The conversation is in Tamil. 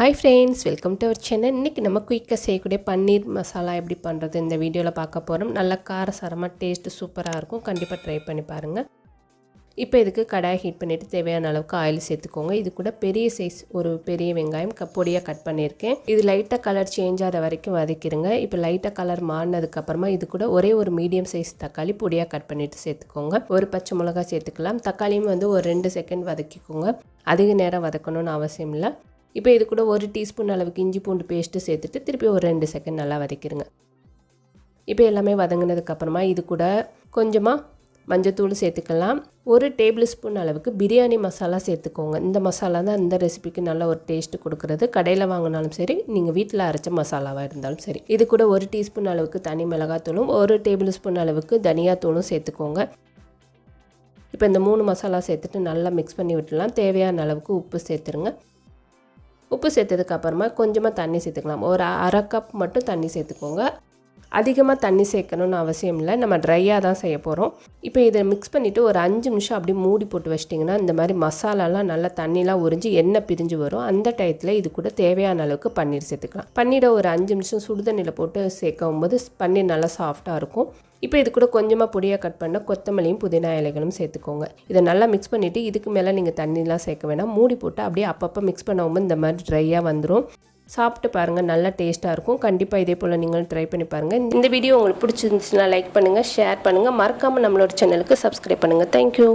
Hi friends welcome to our channel இன்றைக்கி நம்ம குயிக்காக செய்யக்கூடிய பன்னீர் மசாலா எப்படி பண்ணுறது இந்த வீடியோவில் பார்க்க போகிறோம் நல்ல காரசாரமாக டேஸ்ட்டு சூப்பராக இருக்கும். கண்டிப்பாக ட்ரை பண்ணி பாருங்கள் இப்போ இதுக்கு கடாய் ஹீட் பண்ணிவிட்டு தேவையான அளவுக்கு ஆயில் சேர்த்துக்கோங்க. இது கூட பெரிய சைஸ் ஒரு பெரிய வெங்காயம் க பொடியாக கட் பண்ணியிருக்கேன். இது லைட்டாக கலர் சேஞ்ச் ஆகிற வரைக்கும் வதக்கிடுங்க இப்போ லைட்டாக கலர் மாறினதுக்கப்புறமா இது கூட ஒரே ஒரு மீடியம் சைஸ் தக்காளி பொடியாக கட் பண்ணிவிட்டு சேர்த்துக்கோங்க. ஒரு பச்சை மிளகா சேர்த்துக்கலாம். தக்காளியும் வந்து ஒரு ரெண்டு செகண்ட் வதக்கிக்கோங்க. அதிக நேரம் வதக்கணும்னு அவசியம் இல்லை. இப்போ இது கூட ஒரு டீஸ்பூன் அளவுக்கு இஞ்சி பூண்டு பேஸ்ட்டு சேர்த்துட்டு திருப்பி ஒரு ரெண்டு செகண்ட் நல்லா வதக்கிடுங்க இப்போ எல்லாமே வதங்கினதுக்கப்புறமா இது கூட கொஞ்சமாக மஞ்சத்தூள் சேர்த்துக்கலாம். ஒரு டேபிள் ஸ்பூன் அளவுக்கு பிரியாணி மசாலா சேர்த்துக்கோங்க. இந்த மசாலா தான் இந்த ரெசிபிக்கு நல்ல ஒரு டேஸ்ட் கொடுக்குறது. கடையில் வாங்கினாலும் சரி நீங்கள் வீட்டில் அரைச்ச மசாலாவாக இருந்தாலும் சரி. இது கூட ஒரு டீஸ்பூன் அளவுக்கு தனி மிளகாத்தூளும் ஒரு டேபிள் ஸ்பூன் அளவுக்கு தனியாத்தூளும் சேர்த்துக்கோங்க. இப்போ இந்த மூணு மசாலா சேர்த்துட்டு நல்லா மிக்ஸ் பண்ணி விட்டுலாம் தேவையான அளவுக்கு உப்பு சேர்த்துருங்க. உப்பு சேர்த்ததுக்கு அப்புறமா கொஞ்சமாக தண்ணி சேர்த்துக்கலாம். ஒரு அரை கப் மட்டும் தண்ணி சேர்த்துக்கோங்க. அதிகமாக தண்ணி சேர்க்கணும்னு அவசியம் இல்லை. நம்ம ட்ரையாக தான் செய்ய போகிறோம் இப்போ இதை மிக்ஸ் பண்ணிவிட்டு ஒரு அஞ்சு நிமிஷம் அப்படியே மூடி போட்டு வச்சிட்டிங்கன்னா இந்த மாதிரி மசாலாலாம் நல்லா தண்ணிலாம் உறிஞ்சி எண்ணெய் பிரிஞ்சு வரும். அந்த டயத்தில் இது கூட தேவையான அளவுக்கு பன்னீர் சேர்த்துக்கலாம். பன்னீரை ஒரு அஞ்சு நிமிஷம் சுடுதண்ணியில் போட்டு சேர்க்கும் போது பன்னீர் நல்லா சாஃப்டாக இருக்கும். இப்போ இது கூட கொஞ்சமாக பொடியாக கட் பண்ண கொத்தமல்லியும் புதினா இலைகளும் சேர்த்துக்கோங்க. இதை நல்லா மிக்ஸ் பண்ணிவிட்டு இதுக்கு மேலே நீங்கள் தண்ணிலாம் சேர்க்க வேணாம். மூடி போட்டு அப்படியே அப்பப்போ மிக்ஸ் பண்ணவும் இந்த மாதிரி ட்ரையாக வந்துடும் சாப்பிட்டு பாருங்கள் நல்லா டேஸ்ட்டாக இருக்கும். கண்டிப்பாக இதே போல் நீங்களும் ட்ரை பண்ணி பாருங்கள் இந்த வீடியோ உங்களுக்கு பிடிச்சிருந்துச்சுன்னா லைக் பண்ணுங்கள் ஷேர் பண்ணுங்கள் மறக்காமல் நம்மளோட சேனலுக்கு சப்ஸ்கிரைப் பண்ணுங்கள் தேங்க்யூ